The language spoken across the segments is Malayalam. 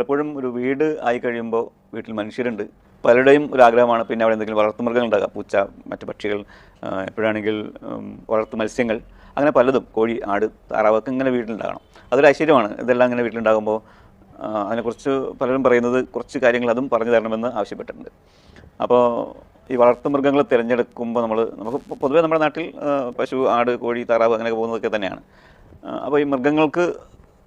പലപ്പോഴും ഒരു വീട് ആയി കഴിയുമ്പോൾ വീട്ടിൽ മനുഷ്യരുണ്ട്. പലരുടെയും ഒരു ആഗ്രഹമാണ് പിന്നെ അവിടെ എന്തെങ്കിലും വളർത്തുമൃഗങ്ങൾ ഉണ്ടാകാം. പൂച്ച മറ്റു പക്ഷികൾ എപ്പോഴാണെങ്കിൽ വളർത്തു മത്സ്യങ്ങൾ അങ്ങനെ പലതും കോഴി ആട് താറാവൊക്കെ ഇങ്ങനെ വീട്ടിലുണ്ടാകണം. അതൊരു ഐശ്വര്യമാണ്. ഇതെല്ലാം ഇങ്ങനെ വീട്ടിലുണ്ടാകുമ്പോൾ അതിനെക്കുറിച്ച് പലരും പറയുന്നത് കുറച്ച് കാര്യങ്ങൾ അതും പറഞ്ഞു തരണമെന്ന് ആവശ്യപ്പെട്ടിട്ടുണ്ട്. അപ്പോൾ ഈ വളർത്തുമൃഗങ്ങളെ തിരഞ്ഞെടുക്കുമ്പോൾ നമ്മൾ നമുക്ക് പൊതുവേ നമ്മുടെ നാട്ടിൽ പശു ആട് കോഴി താറാവ് അങ്ങനെയൊക്കെ പോകുന്നതൊക്കെ തന്നെയാണ്. അപ്പോൾ ഈ മൃഗങ്ങൾക്ക്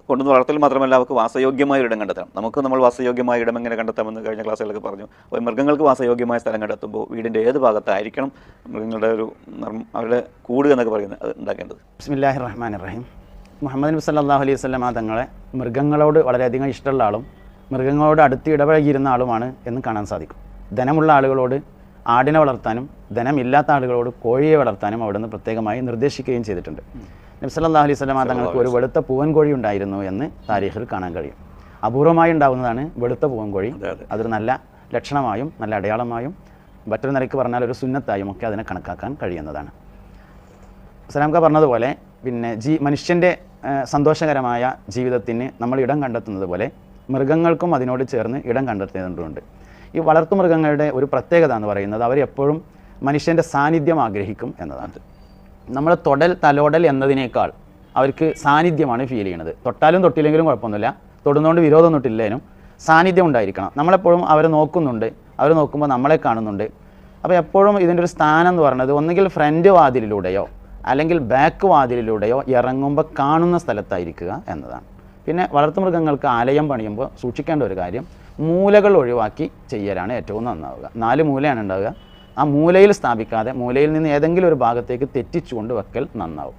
കൊണ്ടുവന്ന് വളർത്തൽ മാത്രമല്ല അവർക്ക് വാസയോഗ്യമായ ഇടം കണ്ടെത്തണം. നമുക്ക് നമ്മൾ വാസയോഗ്യമായ ഇടം എങ്ങനെ കണ്ടെത്താമെന്ന് കഴിഞ്ഞ ക്ലാസ്സുകളൊക്കെ പറഞ്ഞു. അപ്പോൾ മൃഗങ്ങൾക്ക് വാസയോഗ്യമായ സ്ഥലം കണ്ടെത്തുമ്പോൾ വീടിന്റെ ഏത് ഭാഗത്തായിരിക്കണം മൃഗങ്ങളുടെ ഒരു അവരുടെ കൂട് എന്നൊക്കെ പറയുന്നത് അത് ഉണ്ടാക്കേണ്ടത്? ബിസ്മില്ലാഹി റഹ്മാൻ റഹീം മുഹമ്മദ് നബി സല്ലല്ലാഹു അലൈഹി വസല്ലമ തങ്ങളെ മൃഗങ്ങളോട് വളരെയധികം ഇഷ്ടമുള്ള ആളും മൃഗങ്ങളോട് അടുത്ത് ഇടപഴകിയിരുന്ന ആളുമാണ് എന്ന് കാണാൻ സാധിക്കും. ധനമുള്ള ആളുകളോട് ആടിനെ വളർത്താനും ധനമില്ലാത്ത ആളുകളോട് കോഴിയെ വളർത്താനും അവിടുന്ന് പ്രത്യേകമായി നിർദ്ദേശിക്കുകയും ചെയ്തിട്ടുണ്ട്. നബി സല്ലല്ലാഹു അലൈഹി സ്വലമ തങ്ങൾക്ക് ഒരു വെളുത്ത പൂവൻകോഴി ഉണ്ടായിരുന്നു എന്ന് താരീഖിൽ കാണാൻ കഴിയും. അപൂർവമായി ഉണ്ടാകുന്നതാണ് വെളുത്ത പൂവൻ കോഴി അതെ, അതെ. അതൊരു നല്ല ലക്ഷണമായും നല്ല അടയാളമായും മറ്റൊരു നിലയ്ക്ക് പറഞ്ഞാൽ ഒരു സുന്നത്തായും ഒക്കെ അതിനെ കണക്കാക്കാൻ കഴിയുന്നതാണ്. സലാംക പറഞ്ഞതുപോലെ പിന്നെ ജീ മനുഷ്യന്റെ സന്തോഷകരമായ ജീവിതത്തിന് നമ്മൾ ഇടം കണ്ടെത്തുന്നത് പോലെ മൃഗങ്ങൾക്കും അതിനോട് ചേർന്ന് ഇടം കണ്ടെത്തേണ്ടതുണ്ട്. ഈ വളർത്തു മൃഗങ്ങളുടെ ഒരു പ്രത്യേകത എന്ന് പറയുന്നത് അവരെപ്പോഴും മനുഷ്യന്റെ സാന്നിധ്യം ആഗ്രഹിക്കും എന്നതാണ്. നമ്മൾ തൊടൽ തലോടൽ എന്നതിനേക്കാൾ അവർക്ക് സാന്നിധ്യമാണ് ഫീൽ ചെയ്യുന്നത്. തൊട്ടാലും തൊട്ടില്ലെങ്കിലും കുഴപ്പമൊന്നുമില്ല. തൊടുന്നതുകൊണ്ട് വിരോധമൊന്നും ഇട്ടില്ലേനും സാന്നിധ്യം ഉണ്ടായിരിക്കണം. നമ്മളെപ്പോഴും അവരെ നോക്കുന്നുണ്ട്. അവർ നോക്കുമ്പോൾ നമ്മളെ കാണുന്നുണ്ട്. അപ്പോൾ എപ്പോഴും ഇതിന്റെ ഒരു സ്ഥാനം എന്ന് പറയുന്നത് ഒന്നുകിൽ ഫ്രണ്ട് വാതിലിലൂടെയോ അല്ലെങ്കിൽ ബാക്ക് വാതിലിലൂടെയോ ഇറങ്ങുമ്പോൾ കാണുന്ന സ്ഥലത്തായിരിക്കുക എന്നതാണ്. പിന്നെ വളർത്തുമൃഗങ്ങൾക്ക് ആലയം പണിയുമ്പോൾ സൂക്ഷിക്കേണ്ട ഒരു കാര്യം മൂലകൾ ഒഴിവാക്കി ചെയ്യലാണ് ഏറ്റവും നന്നാവുക. നാല് മൂലയാണ് ഉണ്ടാവുക. ആ മൂലയിൽ സ്ഥാപിക്കാതെ മൂലയിൽ നിന്ന് ഏതെങ്കിലും ഒരു ഭാഗത്തേക്ക് തെറ്റിച്ചുകൊണ്ട് വെക്കൽ നന്നാവും.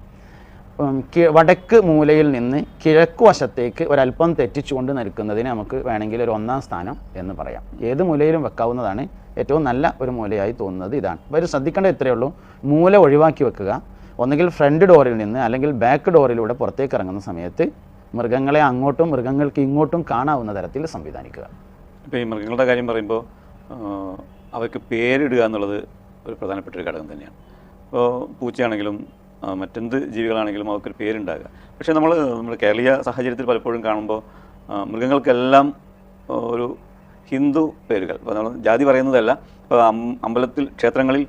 വടക്ക് മൂലയിൽ നിന്ന് കിഴക്ക് വശത്തേക്ക് ഒരല്പം തെറ്റിച്ചുകൊണ്ട് നിൽക്കുന്നതിന് നമുക്ക് വേണമെങ്കിൽ ഒരു ഒന്നാം സ്ഥാനം എന്ന് പറയാം. ഏത് മൂലയിലും വെക്കാവുന്നതാണ് ഏറ്റവും നല്ല ഒരു മൂലയായി തോന്നുന്നത് ഇതാണ്. അപ്പോൾ ഒരു ശ്രദ്ധിക്കേണ്ടത് ഇത്രയേ ഉള്ളൂ. മൂല ഒഴിവാക്കി വെക്കുക. ഒന്നുകിൽ ഫ്രണ്ട് ഡോറിൽ നിന്ന് അല്ലെങ്കിൽ ബാക്ക് ഡോറിലൂടെ പുറത്തേക്ക് ഇറങ്ങുന്ന സമയത്ത് മൃഗങ്ങളെ അങ്ങോട്ടും മൃഗങ്ങൾക്ക് ഇങ്ങോട്ടും കാണാവുന്ന തരത്തിൽ സംവിധാനിക്കുക. ഇപ്പോൾ ഈ മൃഗങ്ങളുടെ കാര്യം പറയുമ്പോൾ അവയ്ക്ക് പേരിടുക എന്നുള്ളത് ഒരു പ്രധാനപ്പെട്ട ഒരു ഘടകം തന്നെയാണ്. ഇപ്പോൾ പൂച്ചയാണെങ്കിലും മറ്റെന്ത് ജീവികളാണെങ്കിലും അവർക്കൊരു പേരുണ്ടാകുക. പക്ഷേ നമ്മൾ നമ്മുടെ കേരളീയ സാഹചര്യത്തിൽ പലപ്പോഴും കാണുമ്പോൾ മൃഗങ്ങൾക്കെല്ലാം ഒരു ഹിന്ദു പേരുകൾ. ഇപ്പോൾ നമ്മൾ ജാതി പറയുന്നതല്ല. ഇപ്പോൾ അമ്പലത്തിൽ ക്ഷേത്രങ്ങളിൽ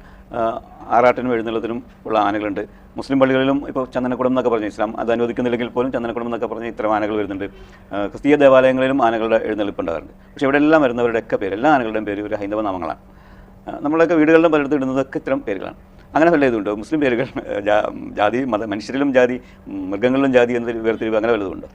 ആറാട്ടിനും എഴുന്നള്ളത്തിനും ഉള്ള ആനകളുണ്ട്. മുസ്ലിം പള്ളികളിലും ഇപ്പോൾ ചന്ദനക്കുടം എന്നൊക്കെ പറഞ്ഞ് ഇസ്ലാം അത് അനുവദിക്കുന്നില്ലെങ്കിൽ പോലും ചന്ദനക്കുടം എന്നൊക്കെ പറഞ്ഞ് ഇത്തരം ആനകൾ വരുന്നുണ്ട്. ക്രിസ്തീയ ദേവാലയങ്ങളിലും ആനകളുടെ എഴുന്നള്ളിപ്പ് ഉണ്ടാകാറുണ്ട് പക്ഷേ ഇവിടെ എല്ലാം വരുന്നവരുടെയൊക്കെ പേര് എല്ലാ ആനകളുടെയും പേര് ഒരു ഹൈന്ദവ നാമങ്ങളാണ് നമ്മളൊക്കെ വീടുകളിലും പലയിടത്തും ഇടുന്നതൊക്കെ ഇത്തരം പേരുകളാണ്. അങ്ങനെ വല്ല ഇതുണ്ടോ? മുസ്ലിം പേരുകൾ ജാതി മത മനുഷ്യരിലും ജാതി മൃഗങ്ങളിലും ജാതി എന്ന വേർതിരിവ് അങ്ങനെ വല്ലതുണ്ടോ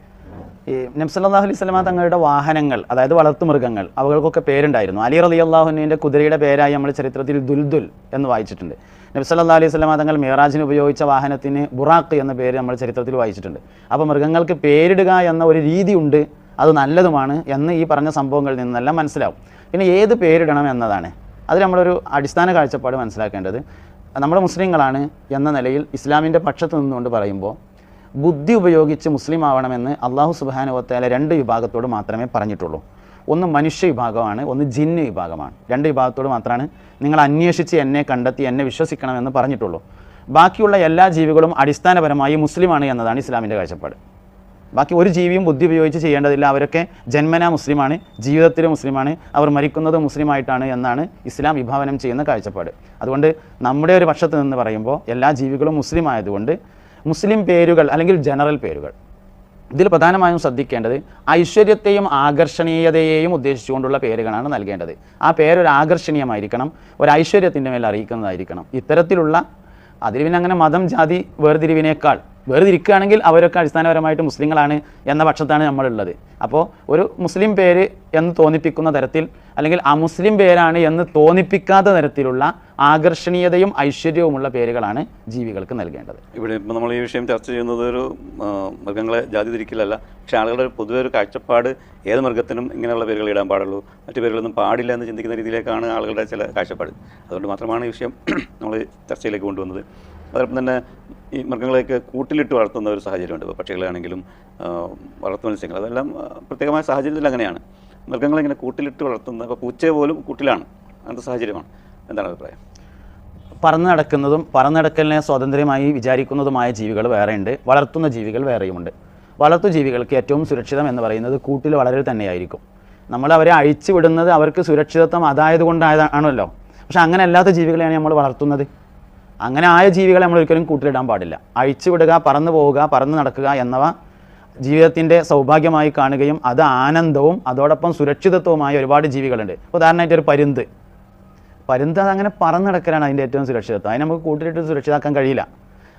ഈ നബ്സല്ലാഹു അലൈഹി സ്വലമ തങ്ങളുടെ വാഹനങ്ങൾ അതായത് വളർത്തു മൃഗങ്ങൾ അവകൾക്കൊക്കെ പേരുണ്ടായിരുന്നു. അലി റലി അള്ളാഹുനുവിന്റെ കുതിരയുടെ പേരായി നമ്മൾ ചരിത്രത്തിൽ ദുൽദുൽ എന്ന് വായിച്ചിട്ടുണ്ട്. നബ്സല്ലാ അലൈഹി സ്വലമ തങ്ങൾ മിറാജിന് ഉപയോഗിച്ച വാഹനത്തിന് ബുറാഖ് എന്ന പേര് നമ്മൾ ചരിത്രത്തിൽ വായിച്ചിട്ടുണ്ട്. അപ്പോൾ മൃഗങ്ങൾക്ക് പേരിടുക എന്ന ഒരു രീതിയുണ്ട് അത് നല്ലതുമാണ് എന്ന് ഈ പറഞ്ഞ സംഭവങ്ങളിൽ നിന്നെല്ലാം മനസ്സിലാവും. പിന്നെ ഏത് പേരിടണം എന്നതാണ്? അത് നമ്മളൊരു അടിസ്ഥാന കാഴ്ചപ്പാട് മനസ്സിലാക്കേണ്ടത്. നമ്മുടെ മുസ്ലിങ്ങളാണ് എന്ന നിലയിൽ ഇസ്ലാമിന്റെ പക്ഷത്ത് നിന്നുകൊണ്ട് പറയുമ്പോൾ ബുദ്ധി ഉപയോഗിച്ച് മുസ്ലിം ആവണമെന്ന് അള്ളാഹു സുബാനുവത്തേല രണ്ട് വിഭാഗത്തോട് മാത്രമേ പറഞ്ഞിട്ടുള്ളൂ. ഒന്ന് മനുഷ്യ വിഭാഗമാണ് ഒന്ന് ജിന്ന് വിഭാഗമാണ്. രണ്ട് വിഭാഗത്തോട് മാത്രമാണ് നിങ്ങൾ അന്വേഷിച്ച് എന്നെ കണ്ടെത്തി എന്നെ വിശ്വസിക്കണമെന്ന് പറഞ്ഞിട്ടുള്ളൂ. ബാക്കിയുള്ള എല്ലാ ജീവികളും അടിസ്ഥാനപരമായി മുസ്ലിമാണ് എന്നതാണ് ഇസ്ലാമിന്റെ കാഴ്ചപ്പാട്. ബാക്കി ഒരു ജീവിയും ബുദ്ധി ഉപയോഗിച്ച് ചെയ്യേണ്ടതില്ല. അവരൊക്കെ ജന്മനാ മുസ്ലിമാണ് ജീവിതത്തിൽ മുസ്ലിമാണ് അവർ മരിക്കുന്നത് മുസ്ലിമായിട്ടാണ് എന്നാണ് ഇസ്ലാം വിഭാവനം ചെയ്യുന്ന കാഴ്ചപ്പാട്. അതുകൊണ്ട് നമ്മുടെ ഒരു പക്ഷത്ത് നിന്ന് പറയുമ്പോൾ എല്ലാ ജീവികളും മുസ്ലിം ആയതുകൊണ്ട് മുസ്ലിം പേരുകൾ അല്ലെങ്കിൽ ജനറൽ പേരുകൾ ഇതിൽ പ്രധാനമായും ശ്രദ്ധിക്കേണ്ടത് ഐശ്വര്യത്തെയും ആകർഷണീയതയെയും ഉദ്ദേശിച്ചുകൊണ്ടുള്ള പേരുകളാണ് നൽകേണ്ടത്. ആ പേരൊരു ആകർഷണീയമായിരിക്കണം ഒരു ഐശ്വര്യത്തിന്റെ മേൽ അറിയിക്കുന്നതായിരിക്കണം. ഇത്തരത്തിലുള്ള അതിൽ പിന്നെ അങ്ങനെ മതം ജാതി വേർതിരിവിനേക്കാൾ വേർതിരിക്കുകയാണെങ്കിൽ അവരൊക്കെ അടിസ്ഥാനപരമായിട്ട് മുസ്ലിങ്ങളാണ് എന്ന പക്ഷത്താണ് നമ്മളുള്ളത്. അപ്പോൾ ഒരു മുസ്ലിം പേര് എന്ന് തോന്നിപ്പിക്കുന്ന തരത്തിൽ അല്ലെങ്കിൽ ആ മുസ്ലിം പേരാണ് എന്ന് തോന്നിപ്പിക്കാത്ത തരത്തിലുള്ള ആകർഷണീയതയും ഐശ്വര്യവുമുള്ള പേരുകളാണ് ജീവികൾക്ക് നൽകേണ്ടത്. ഇവിടെ ഇപ്പോൾ നമ്മൾ ഈ വിഷയം ചർച്ച ചെയ്യുന്നത് ഒരു മൃഗങ്ങളെ ജാതി തിരിക്കലല്ല പക്ഷേ ആളുകളുടെ പൊതുവെ ഒരു കാഴ്ചപ്പാട് ഏത് മൃഗത്തിനും ഇങ്ങനെയുള്ള പേരുകൾ ഇടാൻ പാടുള്ളൂ. മറ്റു പേരുകളൊന്നും പാടില്ല എന്ന് ചിന്തിക്കുന്ന രീതിയിലേക്കാണ് ആളുകളുടെ ചില കാഴ്ചപ്പാട്. അതുകൊണ്ട് മാത്രമാണ് ഈ വിഷയം നമ്മൾ ചർച്ചയിലേക്ക് കൊണ്ടുവന്നത്. അതോടൊപ്പം തന്നെ ഈ മൃഗങ്ങളെയൊക്കെ കൂട്ടിലിട്ട് വളർത്തുന്ന ഒരു സാഹചര്യമുണ്ട്. ഇപ്പോൾ പക്ഷികളാണെങ്കിലും ആ, വളർത്തു മത്സ്യങ്ങൾ അതെല്ലാം പ്രത്യേകമായ സാഹചര്യത്തിൽ അങ്ങനെയാണ്. മൃഗങ്ങളെ ഇങ്ങനെ കൂട്ടിലിട്ട് വളർത്തുന്ന ഇപ്പോൾ പൂച്ചയെ പോലും കൂട്ടിലാണ്. അങ്ങനത്തെ സാഹചര്യമാണ്. എന്താണ് അഭിപ്രായം? പറന്നു നടക്കുന്നതും പറന്ന് നടക്കലിനെ സ്വാതന്ത്ര്യമായി വിചാരിക്കുന്നതുമായ ജീവികൾ വേറെയുണ്ട്. വളർത്തുന്ന ജീവികൾ വേറെയുമുണ്ട്. വളർത്തു ജീവികൾക്ക് ഏറ്റവും സുരക്ഷിതം എന്ന് പറയുന്നത് കൂട്ടിൽ വളരൽ തന്നെയായിരിക്കും. നമ്മൾ അവരെ അഴിച്ചു വിടുന്നത് അവർക്ക് സുരക്ഷിതത്വം അതായത് കൊണ്ടായതാണല്ലോ. പക്ഷെ അങ്ങനെ അല്ലാത്ത ജീവികളെയാണ് നമ്മൾ വളർത്തുന്നത്. അങ്ങനെ ആയ ജീവികളെ നമ്മൾ ഒരിക്കലും കൂട്ടിലിടാൻ പാടില്ല. അഴിച്ചുവിടുക പറന്നു പോവുക പറന്ന് നടക്കുക എന്നവ ജീവിതത്തിന്റെ സൗഭാഗ്യമായി കാണുകയും അത് ആനന്ദവും അതോടൊപ്പം സുരക്ഷിതത്വവുമായ ഒരുപാട് ജീവികളുണ്ട്. ഉദാഹരണമായിട്ട് ഒരു പരുന്ത്. പരുന്ത് അതങ്ങനെ പറന്നിടക്കലാണ് അതിന്റെ ഏറ്റവും സുരക്ഷിതത്വം. അതിന് നമുക്ക് കൂട്ടിലിട്ട് സുരക്ഷിതാക്കാൻ കഴിയില്ല.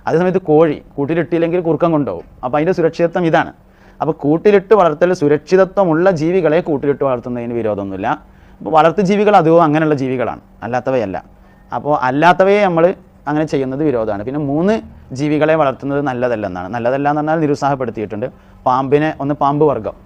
അതേ സമയത്ത് കോഴി കൂട്ടിലിട്ടില്ലെങ്കിൽ കുറുക്കം കൊണ്ടുപോകും. അപ്പോൾ അതിന്റെ സുരക്ഷിതത്വം ഇതാണ്. അപ്പോൾ കൂട്ടിലിട്ട് വളർത്തൽ സുരക്ഷിതത്വമുള്ള ജീവികളെ കൂട്ടിലിട്ട് വളർത്തുന്നതിന് വിരോധമൊന്നുമില്ല. അപ്പോൾ വളർത്തു ജീവികൾ അതും അങ്ങനെയുള്ള ജീവികളാണ്. അല്ലാത്തവയല്ല. അപ്പോൾ അല്ലാത്തവയെ നമ്മൾ അങ്ങനെ ചെയ്യുന്നത് വിരോധമാണ്. പിന്നെ മൂന്ന് ജീവികളെ വളർത്തുന്നത് നല്ലതല്ലെന്നാണ്. നല്ലതല്ല എന്ന് പറഞ്ഞാൽ നിരുത്സാഹപ്പെടുത്തിയിട്ടുണ്ട്. പാമ്പിനെ ഒന്ന് പാമ്പ് വർഗം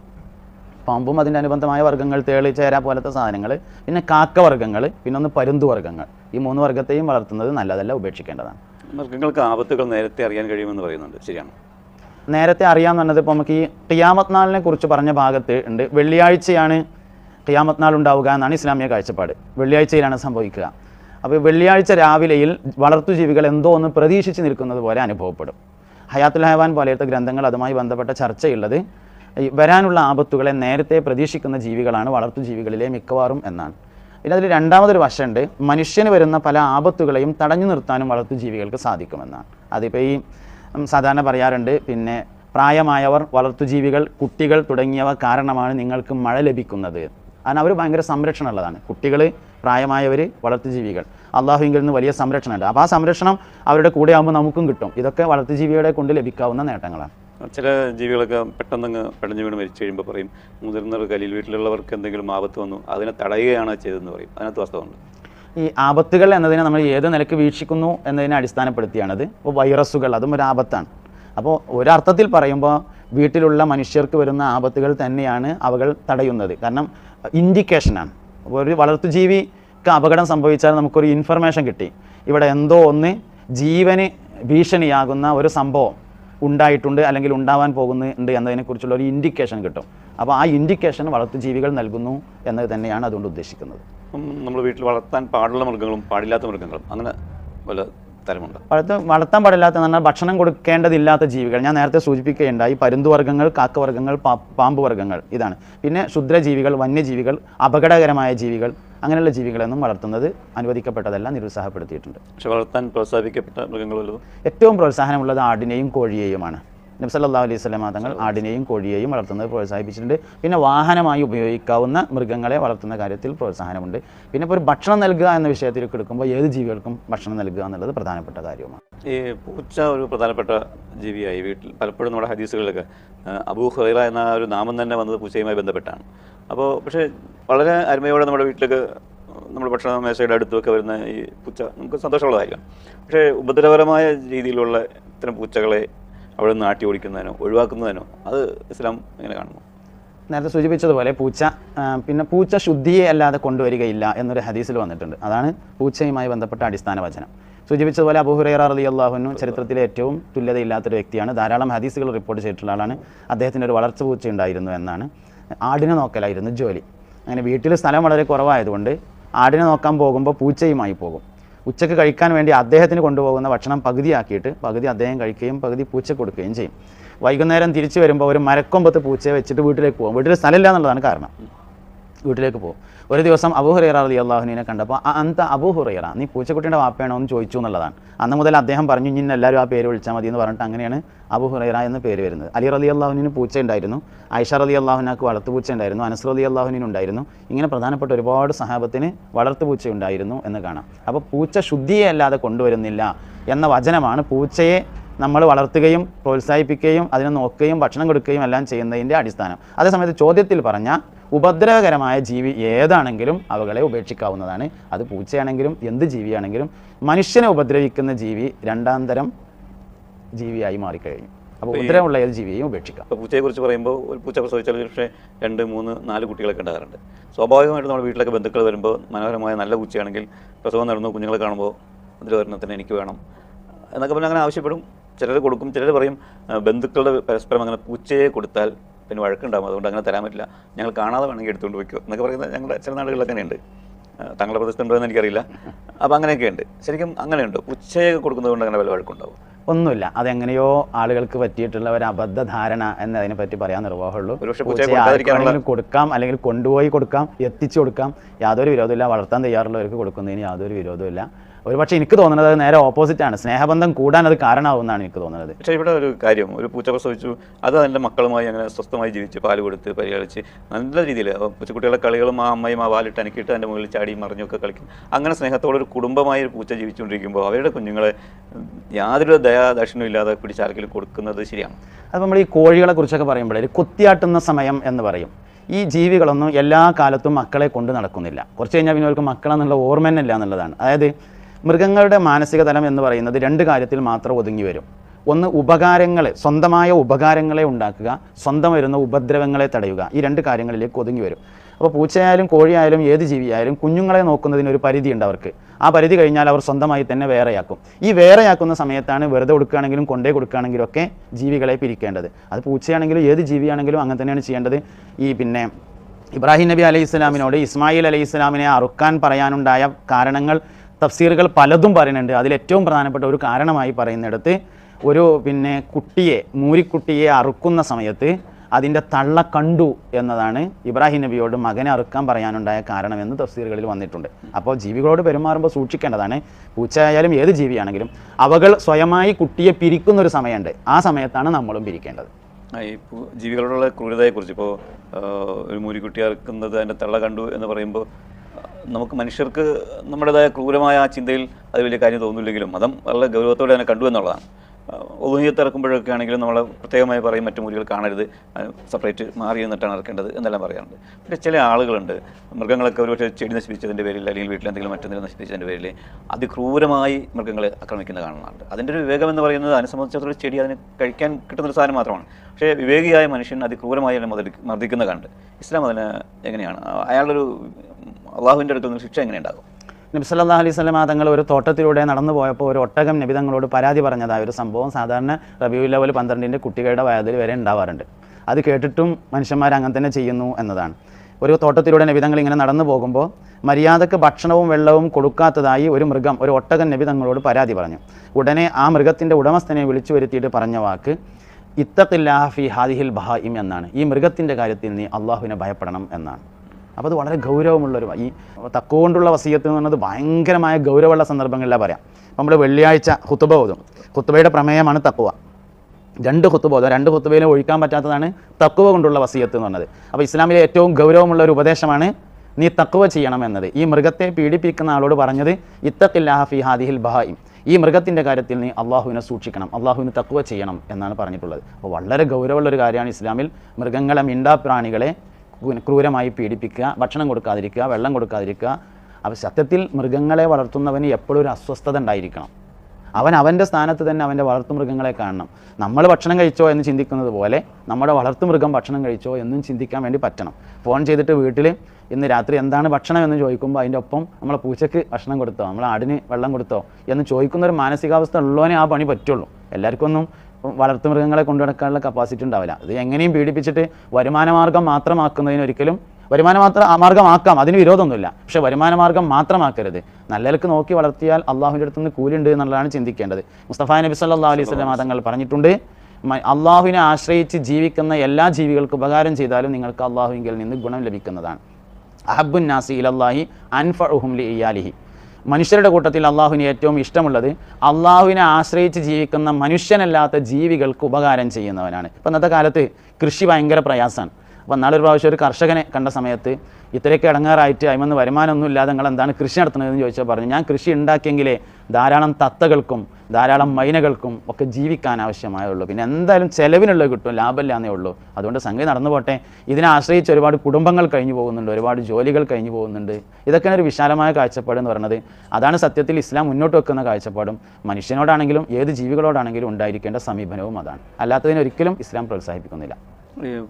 പാമ്പും അതിന്റെ അനുബന്ധമായ വർഗങ്ങൾ തേളി ചേര പോലത്തെ സാധനങ്ങൾ പിന്നെ കാക്ക വർഗങ്ങൾ പിന്നെ ഒന്ന് പരുന്തു വർഗങ്ങൾ. ഈ മൂന്ന് വർഗത്തെയും വളർത്തുന്നത് നല്ലതല്ല ഉപേക്ഷിക്കേണ്ടതാണ്. മൃഗങ്ങൾക്ക് ആപത്തുകൾ നേരത്തെ അറിയാൻ കഴിയുമെന്ന് പറയുന്നുണ്ട്. ശരിയാണ്. നേരത്തെ അറിയാമെന്ന് പറഞ്ഞത് ഇപ്പോൾ നമുക്ക് ഈ ടിയാമത്നാളിനെ കുറിച്ച് പറഞ്ഞ ഭാഗത്ത് ഉണ്ട്. വെള്ളിയാഴ്ചയാണ് ടിയാമത്നാൾ നാൾ ഉണ്ടാവുക എന്നാണ് ഇസ്ലാമിക കാഴ്ചപ്പാട്. വെള്ളിയാഴ്ചയിലാണ് സംഭവിക്കുക. അപ്പോൾ വെള്ളിയാഴ്ച രാവിലെയിൽ വളർത്തുജീവികൾ എന്തോ ഒന്ന് പ്രതീക്ഷിച്ച് നിൽക്കുന്നത് പോലെ അനുഭവപ്പെടും. ഹയാത്തുൽ ഹയവാൻ പോലത്തെ ഗ്രന്ഥങ്ങൾ അതുമായി ബന്ധപ്പെട്ട ചർച്ചയുള്ളത് വരാനുള്ള ആപത്തുകളെ നേരത്തെ പ്രതീക്ഷിക്കുന്ന ജീവികളാണ് വളർത്തുജീവികളിലെ മിക്കവാറും എന്നാണ്. പിന്നെ അതിൽ രണ്ടാമതൊരു വശമുണ്ട്. മനുഷ്യന് വരുന്ന പല ആപത്തുകളെയും തടഞ്ഞു നിർത്താനും വളർത്തുജീവികൾക്ക് സാധിക്കുമെന്നാണ്. അതിപ്പോൾ ഈ സാധാരണ പറയാറുണ്ട് പിന്നെ പ്രായമായവർ വളർത്തുജീവികൾ കുട്ടികൾ തുടങ്ങിയവ കാരണമാണ് നിങ്ങൾക്ക് മഴ ലഭിക്കുന്നത്. കാരണം അവർ ഭയങ്കര സംരക്ഷണം ഉള്ളതാണ് കുട്ടികൾ പ്രായമായവർ വളർത്തുജീവികൾ അള്ളാഹുവിൽ നിന്ന് വലിയ സംരക്ഷണമുണ്ട്. അപ്പോൾ ആ സംരക്ഷണം അവരുടെ കൂടെ ആകുമ്പോൾ നമുക്കും കിട്ടും. ഇതൊക്കെ വളർത്തുജീവികളെ കൊണ്ട് ലഭിക്കാവുന്ന നേട്ടങ്ങളാണ്. ചില ജീവികളൊക്കെ പെട്ടെന്നങ്ങ് പെടഞ്ഞു വീണ് മരിച്ചു കഴിയുമ്പോൾ പറയും മുതിർന്നവർ കലിയിൽ വീട്ടിലുള്ളവർക്ക് എന്തെങ്കിലും ആപത്ത് വന്നു അതിനെ തടയുകയാണ് ചെയ്തതെന്ന് പറയും. അതിനകത്ത് വസ്തുണ്ട് ഈ ആപത്തുകൾ എന്നതിനെ നമ്മൾ ഏത് നിലയ്ക്ക് വീക്ഷിക്കുന്നു എന്നതിനെ അടിസ്ഥാനപ്പെടുത്തിയാണത്. ഇപ്പോൾ വൈറസുകൾ അതും ഒരു ആപത്താണ്. അപ്പോൾ ഒരർത്ഥത്തിൽ പറയുമ്പോൾ വീട്ടിലുള്ള മനുഷ്യർക്ക് വരുന്ന ആപത്തുകൾ തന്നെയാണ് അവകൾ തടയുന്നത്. കാരണം ഇൻഡിക്കേഷനാണ്. അപ്പോൾ ഒരു വളർത്തുജീവിക്ക് അപകടം സംഭവിച്ചാൽ നമുക്കൊരു ഇൻഫർമേഷൻ കിട്ടി. ഇവിടെ എന്തോ ഒന്ന് ജീവന് ഭീഷണിയാകുന്ന ഒരു സംഭവം ഉണ്ടായിട്ടുണ്ട് അല്ലെങ്കിൽ ഉണ്ടാവാൻ പോകുന്നുണ്ട് എന്നതിനെക്കുറിച്ചുള്ള ഒരു ഇൻഡിക്കേഷൻ കിട്ടും. അപ്പോൾ ആ ഇൻഡിക്കേഷൻ വളർത്തുജീവികൾ നൽകുന്നു എന്നത് തന്നെയാണ് അതുകൊണ്ട് ഉദ്ദേശിക്കുന്നത്. നമ്മൾ വീട്ടിൽ വളർത്താൻ പാടുള്ള മൃഗങ്ങളും പാടില്ലാത്ത മൃഗങ്ങളും അങ്ങനെ വല്ല തരമുണ്ട്? വളർത്ത വളർത്താൻ പാടില്ലാത്ത പറഞ്ഞാൽ ഭക്ഷണം കൊടുക്കേണ്ടതില്ലാത്ത ജീവികൾ. ഞാൻ നേരത്തെ സൂചിപ്പിക്കുകയുണ്ടായി പരുന്തുവർഗങ്ങൾ കാക്കവർഗങ്ങൾ പാമ്പ് വർഗങ്ങൾ ഇതാണ്. പിന്നെ ക്ഷുദ്രജീവികൾ വന്യജീവികൾ അപകടകരമായ ജീവികൾ അങ്ങനെയുള്ള ജീവികളൊന്നും വളർത്തുന്നത് അനുവദിക്കപ്പെട്ടതല്ല നിരുത്സാഹപ്പെടുത്തിയിട്ടുണ്ട്. പക്ഷെ വളർത്താൻ പ്രോത്സാഹിപ്പിക്കപ്പെട്ട മൃഗങ്ങൾ ഏറ്റവും പ്രോത്സാഹനമുള്ളത് ആടിനെയും കോഴിയെയുമാണ്. നബ്സല്ലാ അലൈഹി സ്വലാമ തങ്ങൾ ആടിനെയും കോഴിയെയും വളർത്തുന്നത് പ്രോത്സാഹിപ്പിച്ചിട്ടുണ്ട്. പിന്നെ വാഹനമായി ഉപയോഗിക്കാവുന്ന മൃഗങ്ങളെ വളർത്തുന്ന കാര്യത്തിൽ പ്രോത്സാഹനമുണ്ട്. പിന്നെ ഇപ്പോൾ ഒരു ഭക്ഷണം നൽകുക എന്ന വിഷയത്തിലേക്ക് എടുക്കുമ്പോൾ ഏത് ജീവികൾക്കും ഭക്ഷണം നൽകുക എന്നുള്ളത് പ്രധാനപ്പെട്ട കാര്യമാണ്. ഈ പൂച്ച ഒരു പ്രധാനപ്പെട്ട ജീവിയായി വീട്ടിൽ പലപ്പോഴും നമ്മുടെ ഹദീസുകളിലൊക്കെ അബൂ ഹുറൈറ എന്ന ഒരു നാമം തന്നെ വന്നത് പൂച്ചയുമായി ബന്ധപ്പെട്ടാണ്. അപ്പോൾ പക്ഷേ വളരെ അരുമയോടെ നമ്മുടെ വീട്ടിലേക്ക് നമ്മൾ ഭക്ഷണ മേശയുടെ അടുത്തൊക്കെ വരുന്ന ഈ പൂച്ച നമുക്ക് സന്തോഷമുള്ള കാര്യമാണ് പക്ഷേ ഉപദ്രവകരമായ രീതിയിലുള്ള ഇത്തരം പൂച്ചകളെ അവിടെ നിന്ന് ആട്ടി ഓടിക്കുന്നതിനോ ഒഴിവാക്കുന്നതിനോ അത് ഇസ്ലാം ഇങ്ങനെ കാണുന്നു? നേരത്തെ സൂചിപ്പിച്ചതുപോലെ പൂച്ച പിന്നെ പൂച്ച ശുദ്ധിയെ അല്ലാതെ കൊണ്ടുവരികയില്ല എന്നൊരു ഹദീസിൽ വന്നിട്ടുണ്ട്. അതാണ് പൂച്ചയുമായി ബന്ധപ്പെട്ട അടിസ്ഥാന വചനം. സൂചിപ്പിച്ചതുപോലെ അബൂഹുറൈറ അലി അള്ളാഹുനു ചരിത്രത്തിലെ ഏറ്റവും തുല്യതയില്ലാത്തൊരു വ്യക്തിയാണ്. ധാരാളം ഹദീസുകൾ റിപ്പോർട്ട് ചെയ്തിട്ടുള്ള ആളാണ്. അദ്ദേഹത്തിന് ഒരു വളർച്ച പൂച്ച ഉണ്ടായിരുന്നു എന്നാണ് ആടിനെ നോക്കലായിരുന്നു ജോലി. അങ്ങനെ വീട്ടിൽ സ്ഥലം വളരെ കുറവായതുകൊണ്ട് ആടിനെ നോക്കാൻ പോകുമ്പോൾ പൂച്ചയുമായി പോകും. ഉച്ചയ്ക്ക് കഴിക്കാൻ വേണ്ടി അദ്ദേഹത്തിന് കൊണ്ടുപോകുന്ന ഭക്ഷണം പകുതിയാക്കിയിട്ട് പകുതി അദ്ദേഹം കഴിക്കുകയും പകുതി പൂച്ച കൊടുക്കുകയും ചെയ്യും. വൈകുന്നേരം തിരിച്ചു വരുമ്പോൾ ഒരു മരക്കൊമ്പത്ത് പൂച്ചയെ വെച്ചിട്ട് വീട്ടിലേക്ക് പോകും വീട്ടിൽ സ്ഥലമില്ല എന്നുള്ളതാണ് കാരണം. വീട്ടിലേക്ക് പോകും. ഒരു ദിവസം അബൂഹുറൈറ അലി അള്ളാഹുനെ കണ്ടപ്പോൾ "ആ, അന്ത അബൂഹുറൈറ നീ പൂച്ചക്കുട്ടിയുടെ വാപ്പയാണോ? എന്ന് ചോദിച്ചു എന്നുള്ളതാണ്. അന്ന് മുതൽ അദ്ദേഹം പറഞ്ഞു ഇനി എല്ലാവരും ആ പേര് വിളിച്ചാൽ മതി എന്ന് പറഞ്ഞിട്ട് അങ്ങനെയാണ് അബൂഹുറൈറ എന്ന പേര് വരുന്നത്. അലി റലി അള്ളാഹുനു പൂച്ച ഉണ്ടായിരുന്നു ഐഷ അലി അള്ളാഹുനാക്ക് വളർത്തുപൂച്ച ഉണ്ടായിരുന്നു അനസ് അലി അള്ളാഹുനു ഉണ്ടായിരുന്നു. ഇങ്ങനെ പ്രധാനപ്പെട്ട ഒരുപാട് സഹാബത്തിന് വളർത്തുപൂച്ച ഉണ്ടായിരുന്നു എന്ന് കാണാം. അപ്പോൾ പൂച്ച ശുദ്ധിയെ അല്ലാതെ കൊണ്ടുവരുന്നില്ല എന്ന വചനമാണ് പൂച്ചയെ നമ്മൾ വളർത്തുകയും പ്രോത്സാഹിപ്പിക്കുകയും അതിനെ നോക്കുകയും ഭക്ഷണം കൊടുക്കുകയും എല്ലാം ചെയ്യുന്നതിന്റെ അടിസ്ഥാനം. അതേസമയത്ത് ചോദ്യത്തിൽ പറഞ്ഞ ഉപദ്രവകരമായ ജീവി ഏതാണെങ്കിലും അവകളെ ഉപേക്ഷിക്കാവുന്നതാണ്. അത് പൂച്ചയാണെങ്കിലും എന്ത് ജീവിയാണെങ്കിലും മനുഷ്യനെ ഉപദ്രവിക്കുന്ന ജീവി രണ്ടാം തരം ജീവിയായി മാറിക്കഴിഞ്ഞു. അപ്പോൾ ഉപദ്രവമുള്ള ഏത് ജീവിയെയും ഉപേക്ഷിക്കാം. പൂച്ചയെ കുറിച്ച് പറയുമ്പോൾ ഒരു പൂച്ച പ്രസവിച്ചാൽ പക്ഷേ രണ്ട് മൂന്ന് നാല് കുട്ടികളൊക്കെ ഉണ്ടാകാറുണ്ട് സ്വാഭാവികമായിട്ട് നമ്മുടെ വീട്ടിലൊക്കെ ബന്ധുക്കൾ വരുമ്പോൾ മനോഹരമായ നല്ല പൂച്ചയാണെങ്കിൽ പ്രസവം നടന്നു കുഞ്ഞുങ്ങളെ കാണുമ്പോൾ അതിൽ ഒരെണ്ണത്തിന് എനിക്ക് വേണം എന്നൊക്കെ പറഞ്ഞാൽ അങ്ങനെ ആവശ്യപ്പെടും. ചിലർ കൊടുക്കും ചിലർ പറയും ബന്ധുക്കളുടെ പരസ്പരം അങ്ങനെ പൂച്ചയെ കൊടുത്താൽ പിന്നെ വഴക്കുണ്ടാകും അതുകൊണ്ട് അങ്ങനെ തരാൻ പറ്റില്ല. ഞങ്ങൾ കാണാതെ വേണമെങ്കിൽ എടുത്തുകൊണ്ട് വയ്ക്കുക എന്നൊക്കെ പറയുന്നത് ഞങ്ങളുടെ ചില നാടുകളിലൊക്കെ അങ്ങനെയുണ്ട്. ആ, താങ്കളുടെ പ്രദേശത്തുണ്ടോ എന്ന് എനിക്കറിയില്ല. അപ്പോൾ അങ്ങനെയൊക്കെ ഉണ്ട്. ശരിക്കും അങ്ങനെയുണ്ട്. ഉച്ചയൊക്കെ കൊടുക്കുന്നത് കൊണ്ട് അങ്ങനെ വല്ല വഴക്കുണ്ടാവും. ഒന്നുമില്ല. അതെങ്ങനെയോ ആളുകൾക്ക് പറ്റിയിട്ടുള്ള ഒരു അബദ്ധ ധാരണ എന്നതിനെ പറ്റി പറയാൻ നിർവാഹമുള്ളൂ. ആർക്കാണെങ്കിലും കൊടുക്കാം അല്ലെങ്കിൽ കൊണ്ടുപോയി കൊടുക്കാം എത്തിച്ചു കൊടുക്കാം. യാതൊരു വിരോധമില്ല വളർത്താൻ തയ്യാറുള്ളവർക്ക് കൊടുക്കുന്നതിന് യാതൊരു വിരോധമില്ല ഒരുപക്ഷെ എനിക്ക് തോന്നുന്നത് നേരെ ഓപ്പോസിറ്റ് ആണ്. സ്നേഹബന്ധം കൂടാൻ അത് കാരണമാവുമെന്നാണ് എനിക്ക് തോന്നുന്നത്. പക്ഷേ ഇവിടെ ഒരു കാര്യം ഒരു പൂച്ച പ്രസവിച്ചു. അത് അതിന്റെ മക്കളുമായി അങ്ങനെ സ്വസ്ഥമായി ജീവിച്ച് പാൽ കൊടുത്ത് പരിഗണിച്ച് നല്ല രീതിയിൽ പൂച്ചക്കുട്ടികളെ കളികളും ആ അമ്മയും ആ വാലിട്ട് അനക്കിയിട്ട് അതിന്റെ മുകളിൽ ചാടി മറിഞ്ഞൊക്കെ കളിക്കും. അങ്ങനെ സ്നേഹത്തോടെ ഒരു കുടുംബമായി ഒരു പൂച്ച ജീവിച്ചുകൊണ്ടിരിക്കുമ്പോൾ അവരുടെ കുഞ്ഞുങ്ങളെ യാതൊരു ദയാദക്ഷിണവും ഇല്ലാതെ പിടിച്ചാർക്കെങ്കിലും കൊടുക്കുന്നത് ശരിയാണ്. അത് നമ്മൾ ഈ കോഴികളെ കുറിച്ചൊക്കെ പറയുമ്പോൾ ഒരു കുത്തിയാട്ടുന്ന സമയം എന്ന് പറയും. ഈ ജീവികളൊന്നും എല്ലാ കാലത്തും മക്കളെ കൊണ്ട് നടക്കുന്നില്ല. കുറച്ച് കഴിഞ്ഞാൽ പിന്നെ അവർക്ക് മക്കളെന്നുള്ള ഓർമ്മ തന്നെ ഇല്ല എന്നുള്ളതാണ്. അതായത് മൃഗങ്ങളുടെ മാനസിക തലം എന്ന് പറയുന്നത് രണ്ട് കാര്യത്തിൽ മാത്രം ഒതുങ്ങി വരും. ഒന്ന് ഉപകാരങ്ങളെ സ്വന്തമായ ഉപകാരങ്ങളെ ഉണ്ടാക്കുക സ്വന്തം വരുന്ന ഉപദ്രവങ്ങളെ തടയുക. ഈ രണ്ട് കാര്യങ്ങളിലേക്ക് ഒതുങ്ങി വരും. അപ്പോൾ പൂച്ചയായാലും കോഴിയായാലും ഏത് ജീവിയായാലും കുഞ്ഞുങ്ങളെ നോക്കുന്നതിന് ഒരു പരിധി ഉണ്ട് അവർക്ക്. ആ പരിധി കഴിഞ്ഞാൽ അവർ സ്വന്തമായി തന്നെ വേറെയാക്കും. ഈ വേറെയാക്കുന്ന സമയത്താണ് വെറുതെ കൊടുക്കുകയാണെങ്കിലും കൊണ്ടേ കൊടുക്കുകയാണെങ്കിലും ഒക്കെ ജീവികളെ പിരിക്കേണ്ടത്. അത് പൂച്ചയാണെങ്കിലും ഏത് ജീവിയാണെങ്കിലും അങ്ങനെ തന്നെയാണ് ചെയ്യേണ്ടത്. ഈ പിന്നെ ഇബ്രാഹിം നബി അലൈഹി ഇസ്ലാമിനോട് ഇസ്മായിൽ അലൈഹി ഇസ്ലാമിനെ അറുക്കാൻ പറയാനുണ്ടായ കാരണങ്ങൾ തഫ്സീറുകൾ പലതും പറയുന്നുണ്ട്. അതിലേറ്റവും പ്രധാനപ്പെട്ട ഒരു കാരണമായി പറയുന്നിടത്ത് ഒരു പിന്നെ കുട്ടിയെ മൂരിക്കുട്ടിയെ അറുക്കുന്ന സമയത്ത് അതിന്റെ തള്ള കണ്ടു എന്നതാണ് ഇബ്രാഹിം നബിയോട് മകനെ അറുക്കാൻ പറയാനുണ്ടായ കാരണമെന്ന് തഫ്സീറുകളിൽ വന്നിട്ടുണ്ട്. അപ്പോൾ ജീവികളോട് പെരുമാറുമ്പോൾ സൂക്ഷിക്കേണ്ടതാണ്. പൂച്ചയായാലും ഏത് ജീവിയാണെങ്കിലും അവകൾ സ്വയമായി കുട്ടിയെ പിരിക്കുന്ന ഒരു സമയമുണ്ട്. ആ സമയത്താണ് നമ്മളും പിരിക്കേണ്ടത്. ഈ ജീവികളോടുള്ള ക്രൂരതയെക്കുറിച്ച് ഇപ്പോൾ ഒരു മൂരിക്കുട്ടി അറുക്കുന്നത് അതിന്റെ തള്ള കണ്ടു എന്ന് പറയുമ്പോൾ നമുക്ക് മനുഷ്യർക്ക് നമ്മുടേതായ ക്രൂരമായ ആ ചിന്തയിൽ അത് വലിയ കാര്യം തോന്നില്ലെങ്കിലും മതം വളരെ ഗൗരവത്തോടെ തന്നെ കണ്ടു എന്നുള്ളതാണ്. ഒതുങ്ങിയത്ത് ഇറക്കുമ്പോഴൊക്കെ ആണെങ്കിലും നമ്മൾ പ്രത്യേകമായി പറയും മറ്റു മുറികൾ കാണരുത് സെപ്പറേറ്റ് മാറി നിന്നിട്ടാണ് ഇറക്കേണ്ടത് എന്നെല്ലാം പറയാറുണ്ട്. പിന്നെ ചില ആളുകളുണ്ട് മൃഗങ്ങളൊക്കെ ഒരുപക്ഷെ ചെടി നശിപ്പിച്ചതിന്റെ പേരിൽ അല്ലെങ്കിൽ വീട്ടിൽ എന്തെങ്കിലും മറ്റെന്തെങ്കിലും നശിപ്പിച്ചതിന്റെ പേരിൽ അതിക്രൂരമായി മൃഗങ്ങളെ ആക്രമിക്കുന്ന കാണുന്നുണ്ട് അതിന്റെ ഒരു വിവേകം എന്ന് പറയുന്നത് അതിനെ സംബന്ധിച്ചിടത്തോളം ചെടി അതിന് കഴിക്കാൻ കിട്ടുന്നൊരു സാധനം മാത്രമാണ്. പക്ഷേ വിവേകിയായ മനുഷ്യൻ അതിക്രൂരമായി അതിനെ മർദ്ദി- മർദ്ദിക്കുന്ന കണ്ട്. ഇസ്ലാം അതിന് എങ്ങനെയാണ്? അയാളൊരു അള്ളാഹുവിന്റെ അടുത്ത് നിന്ന് ശിക്ഷ എങ്ങനെ ഉണ്ടാകും നബി സല്ലല്ലാഹു അലൈഹി സ്വലമ തങ്ങൾ ഒരു തോട്ടത്തിലൂടെ നടന്നു പോയപ്പോൾ ഒരു ഒട്ടകം നബി തങ്ങളോട് പരാതി പറഞ്ഞതായ ഒരു സംഭവം സാധാരണ റബിയുൽ ലെവൽ പന്ത്രണ്ടിന്റെ കുട്ടികളുടെ വയതിൽ വരെ ഉണ്ടാവാറുണ്ട്. അത് കേട്ടിട്ടും മനുഷ്യന്മാർ അങ്ങനെ തന്നെ ചെയ്യുന്നു എന്നതാണ്. ഒരു തോട്ടത്തിലൂടെ നബി തങ്ങൾ ഇങ്ങനെ നടന്നു പോകുമ്പോൾ മര്യാദയ്ക്ക് ഭക്ഷണവും വെള്ളവും കൊടുക്കാത്തതായി ഒരു മൃഗം ഒരു ഒട്ടകൻ നബി തങ്ങളോട് പരാതി പറഞ്ഞു. ഉടനെ ആ മൃഗത്തിന്റെ ഉടമസ്ഥനെ വിളിച്ചു വരുത്തിയിട്ട് പറഞ്ഞ വാക്ക് ഇത്തഖില്ലാഹ ഫി ഹാദിഹിൽ ബഹായിം എന്നാണ്. ഈ മൃഗത്തിന്റെ കാര്യത്തിൽ നീ അള്ളാഹുവിനെ ഭയപ്പെടണം എന്നാണ്. അപ്പോൾ അത് വളരെ ഗൗരവമുള്ളൊരു ഈ തക്കോ കൊണ്ടുള്ള വസീയത്ത് എന്ന് പറയുന്നത് ഭയങ്കരമായ ഗൗരവമുള്ള സന്ദർഭങ്ങളിലാണ് പറയാം. നമ്മൾ വെള്ളിയാഴ്ച ഹുത്തുബ ഓതും. ഹുത്തുബയുടെ പ്രമേയമാണ് തക്കുവ രണ്ട് ഹുത്തുബ ഓതും രണ്ട് ഹുത്തുബയിലും ഒഴിക്കാൻ പറ്റാത്തതാണ് തക്കുവ കൊണ്ടുള്ള വസീയത്ത് എന്ന് പറഞ്ഞത്. അപ്പോൾ ഇസ്ലാമിലെ ഏറ്റവും ഗൗരവമുള്ള ഒരു ഉപദേശമാണ് നീ തക്കുവ ചെയ്യണം എന്നത്. ഈ മൃഗത്തെ പീഡിപ്പിക്കുന്ന ആളോട് പറഞ്ഞത് ഇത്തഖില്ലാഹ ഫി ഹാദിഹിൽ ബഹായിം. ഈ മൃഗത്തിന്റെ കാര്യത്തിൽ നീ അള്ളാഹുവിനെ സൂക്ഷിക്കണം. അള്ളാഹുവിന് തക്കുവ ചെയ്യണം എന്നാണ് പറഞ്ഞിട്ടുള്ളത്. അപ്പോൾ വളരെ ഗൗരവമുള്ള ഒരു കാര്യമാണ് ഇസ്ലാമിൽ മൃഗങ്ങളെ മിണ്ടാപ്രാണികളെ ക്രൂ- ക്രൂരമായി പീഡിപ്പിക്കുക ഭക്ഷണം കൊടുക്കാതിരിക്കുക വെള്ളം കൊടുക്കാതിരിക്കുക. അപ്പോൾ സത്യത്തിൽ മൃഗങ്ങളെ വളർത്തുന്നവന് എപ്പോഴും ഒരു അസ്വസ്ഥത ഉണ്ടായിരിക്കണം. അവൻ അവന്റെ സ്ഥാനത്ത് തന്നെ അവന്റെ വളർത്തുമൃഗങ്ങളെ കാണണം. നമ്മൾ ഭക്ഷണം കഴിച്ചോ എന്ന് ചിന്തിക്കുന്നത് പോലെ നമ്മുടെ വളർത്തുമൃഗം ഭക്ഷണം കഴിച്ചോ എന്നും ചിന്തിക്കാൻ വേണ്ടി പറ്റണം. ഫോൺ ചെയ്തിട്ട് വീട്ടിൽ ഇന്ന് രാത്രി എന്താണ് ഭക്ഷണം എന്ന് ചോദിക്കുമ്പോൾ അതിന്റെ ഒപ്പം നമ്മളെ പൂച്ചയ്ക്ക് ഭക്ഷണം കൊടുത്തോ നമ്മളെ ആടിന് വെള്ളം കൊടുത്തോ എന്ന് ചോദിക്കുന്ന ഒരു മാനസികാവസ്ഥ ഉള്ളവനെ ആ പണി പറ്റുള്ളൂ. എല്ലാവർക്കും ഒന്നും വളർത്തുമൃഗങ്ങളെ കൊണ്ടു നടക്കാനുള്ള കപ്പാസിറ്റി ഉണ്ടാവില്ല. അത് എങ്ങനെയും പീഡിപ്പിച്ചിട്ട് വരുമാന മാർഗം മാത്രമാക്കുന്നതിന് ഒരിക്കലും വരുമാന മാത്ര മാർഗമാക്കാം. അതിന് വിരോധമൊന്നുമില്ല. പക്ഷേ വരുമാന മാർഗം മാത്രമാക്കരുത്. നല്ലവർക്ക് നോക്കി വളർത്തിയാൽ അള്ളാഹുവിന്റെ അടുത്ത് നിന്ന് കൂലുണ്ട് എന്നുള്ളതാണ് ചിന്തിക്കേണ്ടത്. മുസ്തഫ നബി സല്ലാ അലൈഹി സ്വലം തങ്ങൾ പറഞ്ഞിട്ടുണ്ട് അള്ളാഹുവിനെ ആശ്രയിച്ച് ജീവിക്കുന്ന എല്ലാ ജീവികൾക്കും ഉപകാരം ചെയ്താലും നിങ്ങൾക്ക് അള്ളാഹുവിങ്കിൽ നിന്ന് ഗുണം ലഭിക്കുന്നതാണ്. അഹബുൻ നാസി ഇലല്ലാഹി അൻഫഉഹും ലി ഇയാലിഹി. മനുഷ്യരുടെ കൂട്ടത്തിൽ അള്ളാഹുവിന് ഏറ്റവും ഇഷ്ടമുള്ളത് അള്ളാഹുവിനെ ആശ്രയിച്ച് ജീവിക്കുന്ന മനുഷ്യനല്ലാത്ത ജീവികൾക്ക് ഉപകാരം ചെയ്യുന്നവനാണ്. ഇപ്പം ഇന്നത്തെ കാലത്ത് കൃഷി ഭയങ്കര പ്രയാസമാണ് അപ്പോൾ നാളൊരു പ്രാവശ്യം ഒരു കർഷകനെ കണ്ട സമയത്ത് ഇത്രയൊക്കെ ഇടങ്ങാറായിട്ട് അതിമന്ന് വരുമാനമൊന്നും ഇല്ലാതെ നിങ്ങൾ എന്താണ് കൃഷി നടത്തുന്നതെന്ന് ചോദിച്ചാൽ പറഞ്ഞു ഞാൻ കൃഷി ഉണ്ടാക്കിയെങ്കിലേ ധാരാളം തത്തകൾക്കും ധാരാളം മൈനകൾക്കും ഒക്കെ ജീവിക്കാൻ ആവശ്യമായുള്ളൂ. പിന്നെ എന്തായാലും ചിലവിനുള്ളത് കിട്ടും ലാഭമില്ലാന്നേ ഉള്ളൂ. അതുകൊണ്ട് സംഗതി നടന്നു പോട്ടെ. ഇതിനെ ആശ്രയിച്ച് ഒരുപാട് കുടുംബങ്ങൾ കഴിഞ്ഞു പോകുന്നുണ്ട് ഒരുപാട് ജോലികൾ കഴിഞ്ഞു പോകുന്നുണ്ട്. ഇതൊക്കെയാണ് ഒരു വിശാലമായ കാഴ്ചപ്പാട് എന്ന് പറയുന്നത്. അതാണ് സത്യത്തിൽ ഇസ്ലാം മുന്നോട്ട് വെക്കുന്ന കാഴ്ചപ്പാടും. മനുഷ്യനോടാണെങ്കിലും ഏത് ജീവികളോടാണെങ്കിലും ഉണ്ടായിരിക്കേണ്ട സമീപനവും അതാണ്. അല്ലാത്തതിന് ഒരിക്കലും ഇസ്ലാം പ്രോത്സാഹിപ്പിക്കുന്നില്ല.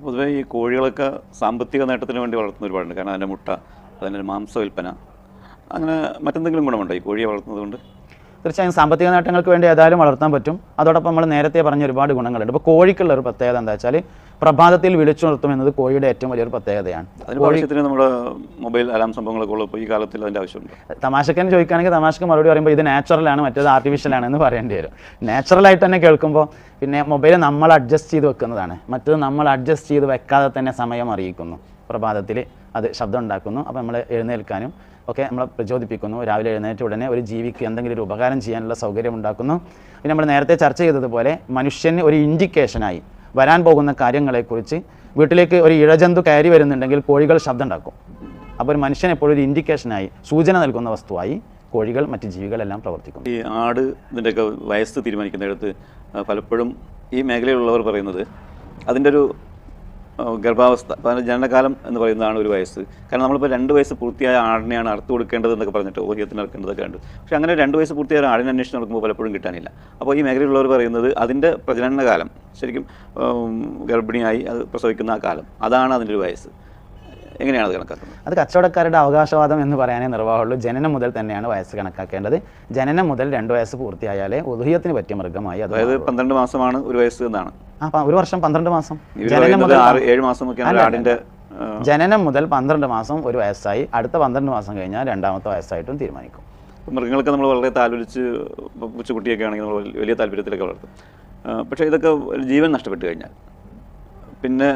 പൊതുവേ ഈ കോഴികളൊക്കെ സാമ്പത്തിക നേട്ടത്തിന് വേണ്ടി വളർത്തുന്ന ഒരുപാടുണ്ട്. കാരണം അതിന്റെ മുട്ട അതിന്റെ മാംസ വിൽപ്പന അങ്ങനെ മറ്റെന്തെങ്കിലും ഗുണമുണ്ടോ ഈ കോഴിയെ വളർത്തുന്നത് കൊണ്ട്? തീർച്ചയായും സാമ്പത്തിക നേട്ടങ്ങൾക്ക് വേണ്ടി ഏതായാലും വളർത്താൻ പറ്റും. അതോടൊപ്പം നമ്മൾ നേരത്തെ പറഞ്ഞ ഒരുപാട് ഗുണങ്ങളുണ്ട്. ഇപ്പോൾ കോഴിക്കുള്ള ഒരു പ്രത്യേകത എന്താ വെച്ചാൽ പ്രഭാതത്തിൽ വിളിച്ചുണർത്തും എന്നത് കോഴിയുടെ ഏറ്റവും വലിയൊരു പ്രത്യേകതയാണ്. അതിന് നമ്മുടെ മൊബൈൽ അലാം സംഭവങ്ങളൊക്കെ ഉള്ളപ്പോൾ ഈ കാലത്തിൽ അതിന്റെ ആവശ്യമുണ്ട്. തമാശക്കൻ ചോദിക്കുകയാണെങ്കിൽ തമാശക്ക് മറുപടി പറയുമ്പോൾ ഇത് നാച്ചുറലാണ് മറ്റേത് ആർട്ടിഫിഷ്യലാണ് എന്ന് പറയേണ്ടി വരും. നാച്ചുറലായിട്ട് തന്നെ കേൾക്കുമ്പോൾ പിന്നെ മൊബൈൽ നമ്മൾ അഡ്ജസ്റ്റ് ചെയ്ത് വെക്കുന്നതാണ്. മറ്റേത് നമ്മൾ അഡ്ജസ്റ്റ് ചെയ്ത് വെക്കാതെ തന്നെ സമയം അറിയിക്കുന്നു. പ്രഭാതത്തിൽ അത് ശബ്ദം ഉണ്ടാക്കുന്നു. അപ്പോൾ നമ്മൾ എഴുന്നേൽക്കാനും ഒക്കെ നമ്മളെ പ്രചോദിപ്പിക്കുന്നു. രാവിലെ എഴുന്നേറ്റ ഉടനെ ഒരു ജീവിക്ക് എന്തെങ്കിലും ഒരു ഉപകാരം ചെയ്യാനുള്ള സൗകര്യം ഉണ്ടാക്കുന്നു. പിന്നെ നമ്മൾ നേരത്തെ ചർച്ച ചെയ്തതുപോലെ മനുഷ്യന് ഒരു ഇൻഡിക്കേഷനായി വരാൻ പോകുന്ന കാര്യങ്ങളെക്കുറിച്ച് വീട്ടിലേക്ക് ഒരു ഇഴജന്തു കയറി വരുന്നുണ്ടെങ്കിൽ കോഴികൾ ശബ്ദം ഉണ്ടാക്കും അപ്പോൾ ഒരു മനുഷ്യൻ എപ്പോഴും ഒരു ഇൻഡിക്കേഷനായി സൂചന നൽകുന്ന വസ്തുവായി കോഴികൾ മറ്റ് ജീവികളെല്ലാം പ്രവർത്തിക്കുന്നു. ഈ ആട് ഇതിന്റെയൊക്കെ വയസ്സ് തീരുമാനിക്കുന്നിടത്ത് പലപ്പോഴും ഈ മേഖലയിലുള്ളവർ പറയുന്നത് അതിന്റെ ഒരു ഗർഭാവസ്ഥ ജനനകാലം എന്ന് പറയുന്നതാണ് ഒരു വയസ്സ്. കാരണം നമ്മളിപ്പോൾ രണ്ട് വയസ്സ് പൂർത്തിയായ ആടിനെയാണ് അറുത്ത് കൊടുക്കേണ്ടത് എന്നൊക്കെ പറഞ്ഞിട്ട് ഓഹ്യത്തിന് ഇറക്കേണ്ടതൊക്കെ ഉണ്ട് പക്ഷേ അങ്ങനെ രണ്ട് വയസ്സ് പൂർത്തിയായ ഒരു ആടിനെ അന്വേഷിച്ച് നടക്കുമ്പോൾ പലപ്പോഴും കിട്ടാനില്ല. അപ്പോൾ ഈ മേഖലയിലുള്ളവർ പറയുന്നത് അതിന്റെ പ്രജനനകാലം ശരിക്കും ഗർഭിണിയായി അത് പ്രസവിക്കുന്ന ആ കാലം അതാണ് അതിന്റെ ഒരു വയസ്സ്. എങ്ങനെയാണ് അത് കണക്കാക്കുന്നത്? അത് കച്ചവടക്കാരുടെ അവകാശവാദം എന്ന് പറയാനേ നിർവാഹമുള്ളൂ. ജനനം മുതൽ തന്നെയാണ് വയസ്സ് കണക്കാക്കേണ്ടത്. ജനനം മുതൽ രണ്ട് വയസ്സ് പൂർത്തിയായാലേ ഉദയത്തിന് പറ്റിയ മൃഗമായി അത് അതായത് പന്ത്രണ്ട് മാസമാണ് ഒരു വയസ്സ് എന്നാണ്. ആ ഒരു വർഷം പന്ത്രണ്ട് മാസം. ജനനം മുതൽ ഏഴ് മാസം ഒരു ആടിന്റെ ആ, ജനനം മുതൽ പന്ത്രണ്ട് മാസം ഒരു വയസ്സായി. അടുത്ത പന്ത്രണ്ട് മാസം കഴിഞ്ഞാൽ രണ്ടാമത്തെ വയസ്സായിട്ടും തീരുമാനിക്കും. മൃഗങ്ങൾക്ക് നമ്മൾ വളരെ താലോലിച്ച് പൂച്ചക്കുട്ടിയൊക്കെ ആണെങ്കിൽ നമ്മൾ വലിയ താല്പര്യത്തിലൊക്കെ വളർത്തും. പക്ഷേ ഇതൊക്കെ ജീവൻ നഷ്ടപ്പെട്ടു കഴിഞ്ഞാൽ. പിന്നെ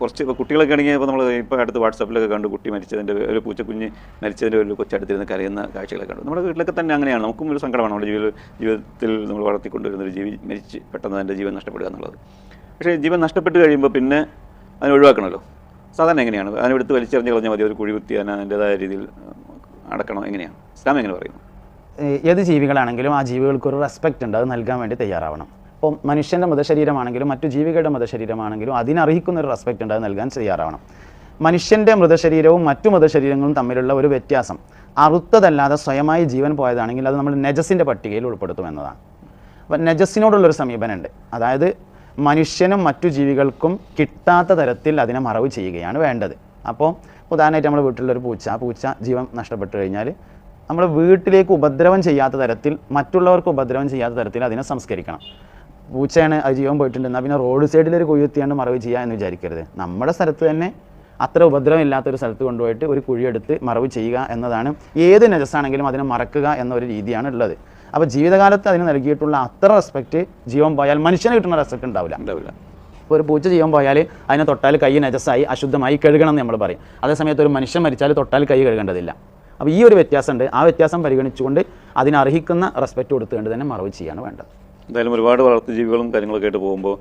കുറച്ച് ഇപ്പോൾ കുട്ടികളൊക്കെ ആണെങ്കിൽ ഇപ്പോൾ നമ്മൾ ഇപ്പോൾ അടുത്ത് വാട്സാപ്പിലൊക്കെ കണ്ടു കുട്ടി മരിച്ചതിന്റെ ഒരു പൂച്ചക്കുഞ്ഞ് മരിച്ചതിന്റെ ഒരു കൊച്ചടുത്തിരുന്ന് കരയുന്ന കാഴ്ചകളൊക്കെ കണ്ടു. നമ്മുടെ വീട്ടിലൊക്കെ തന്നെ അങ്ങനെയാണ്. നമുക്കും ഒരു സങ്കടമാണ് നമ്മുടെ ജീവിത ജീവിതത്തിൽ നമ്മൾ വളർത്തിക്കൊണ്ടുവരുന്ന ഒരു ജീവി മരിച്ച് പെട്ടെന്ന് അതിന്റെ ജീവൻ നഷ്ടപ്പെടുക എന്നുള്ളത്. പക്ഷേ ജീവൻ നഷ്ടപ്പെട്ട് കഴിയുമ്പോൾ പിന്നെ അതിനെ ഒഴിവാക്കണമല്ലോ. സാധാരണ എങ്ങനെയാണ്? അതിനെ എടുത്ത് വലിച്ചെറിഞ്ഞ് കളഞ്ഞാൽ മതി. ഒരു കുഴി കുത്തി അതിനെ അതിന്റെതായ രീതിയിൽ അടക്കണം. എങ്ങനെയാണ്? ഇസ്ലാം എങ്ങനെ പറയുന്നു? ഏത് ജീവികളാണെങ്കിലും ആ ജീവികൾക്ക് ഒരു റെസ്പെക്റ്റ് ഉണ്ട്. അത് നൽകാൻ വേണ്ടി തയ്യാറാവണം. ഇപ്പോൾ മനുഷ്യന്റെ മൃതശരീരമാണെങ്കിലും മറ്റു ജീവികളുടെ മൃതശരീരമാണെങ്കിലും അതിനർഹിക്കുന്ന ഒരു റെസ്പെക്റ്റ് ഉണ്ട് അത് നൽകാൻ തയ്യാറാവണം. മനുഷ്യന്റെ മൃതശരീരവും മറ്റു മൃതശരീരങ്ങളും തമ്മിലുള്ള ഒരു വ്യത്യാസം അറുത്തതല്ലാതെ സ്വയമായി ജീവൻ പോയതാണെങ്കിൽ അത് നമ്മൾ നെജസിന്റെ പട്ടികയിൽ ഉൾപ്പെടുത്തും എന്നതാണ്. അപ്പം നെജസിനോടുള്ളൊരു സമീപനമുണ്ട്. അതായത് മനുഷ്യനും മറ്റു ജീവികൾക്കും കിട്ടാത്ത തരത്തിൽ അതിനെ മറവ് ചെയ്യുകയാണ് വേണ്ടത്. അപ്പോൾ ഉദാഹരണമായിട്ട് നമ്മുടെ വീട്ടിലൊരു പൂച്ച ആ പൂച്ച ജീവൻ നഷ്ടപ്പെട്ടു കഴിഞ്ഞാൽ നമ്മൾ വീട്ടിലേക്ക് ഉപദ്രവം ചെയ്യാത്ത തരത്തിൽ മറ്റുള്ളവർക്ക് ഉപദ്രവം ചെയ്യാത്ത തരത്തിൽ അതിനെ സംസ്കരിക്കണം. പൂച്ചയാണ് അത് ജീവൻ പോയിട്ടുണ്ട്. എന്നാൽ പിന്നെ റോഡ് സൈഡിൽ ഒരു കുഴിയെത്തിയാണ്ട് മറവ് ചെയ്യുക എന്ന് വിചാരിക്കരുത്. നമ്മുടെ സ്ഥലത്ത് തന്നെ അത്ര ഉപദ്രവം ഇല്ലാത്തൊരു സ്ഥലത്ത് കൊണ്ടുപോയിട്ട് ഒരു കുഴിയെടുത്ത് മറവ് ചെയ്യുക എന്നതാണ് ഏത് നജസ്സാണെങ്കിലും അതിനെ മറക്കുക എന്നൊരു രീതിയാണ് ഉള്ളത്. അപ്പോൾ ജീവിതകാലത്ത് അതിന് നൽകിയിട്ടുള്ള അത്ര റെസ്പെക്റ്റ് ജീവൻ പോയാൽ മനുഷ്യന് കിട്ടുന്ന റെസ്പെക്റ്റ് ഉണ്ടാവില്ല. ഉണ്ടാവില്ല. ഇപ്പോൾ ഒരു പൂച്ച ജീവൻ പോയാൽ അതിനെ തൊട്ടാൽ കൈ നജസ്സായി അശുദ്ധമായി കഴുകണം എന്ന് നമ്മൾ പറയും. അതേസമയത്ത് ഒരു മനുഷ്യൻ മരിച്ചാൽ തൊട്ടാൽ കൈ കഴുകേണ്ടതില്ല. അപ്പോൾ ഈ ഒരു വ്യത്യാസമുണ്ട്. ആ വ്യത്യാസം പരിഗണിച്ചുകൊണ്ട് അതിനർഹിക്കുന്ന റെസ്പെക്റ്റ് കൊടുത്തുകൊണ്ട് തന്നെ മറവ് ചെയ്യാണ് വേണ്ടത്. എന്തായാലും ഒരുപാട് വളർത്തു ജീവികളും കാര്യങ്ങളൊക്കെ ആയിട്ട് പോകുമ്പോൾ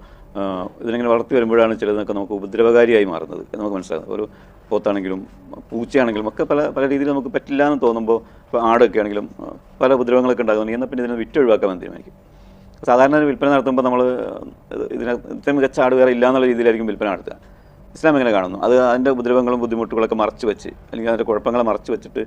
ഇതിനെങ്ങനെ വളർത്തി വരുമ്പോഴാണ് ചിലതൊക്കെ നമുക്ക് ഉപദ്രവകാരിയായി മാറുന്നത് എന്ന് നമുക്ക് മനസ്സിലാകുന്നത്. ഒരു പോത്താണെങ്കിലും പൂച്ചയാണെങ്കിലും ഒക്കെ പല പല രീതിയിൽ നമുക്ക് പറ്റില്ല എന്ന് തോന്നുമ്പോൾ ഇപ്പോൾ ആടൊക്കെ ആണെങ്കിലും പല ഉപദ്രവങ്ങളൊക്കെ ഉണ്ടാകുന്നു എന്നാൽ പിന്നെ ഇതിനെ വിറ്റൊഴിവാക്കാൻ തീരുമാനിക്കും? സാധാരണ വിൽപ്പന നടത്തുമ്പോൾ നമ്മൾ ഇതിനെ ഇത്രയും മികച്ച ആട് വേറെ ഇല്ല എന്നുള്ള രീതിയിലായിരിക്കും വിൽപ്പന നടത്തുക. ഇസ്ലാം എങ്ങനെ കാണുന്നു? അത് അതിന്റെ ഉപദ്രവങ്ങളും ബുദ്ധിമുട്ടുകളൊക്കെ മറച്ചു വെച്ച് അല്ലെങ്കിൽ അതിന്റെ കുഴപ്പങ്ങളെ മറച്ചു വെച്ചിട്ട്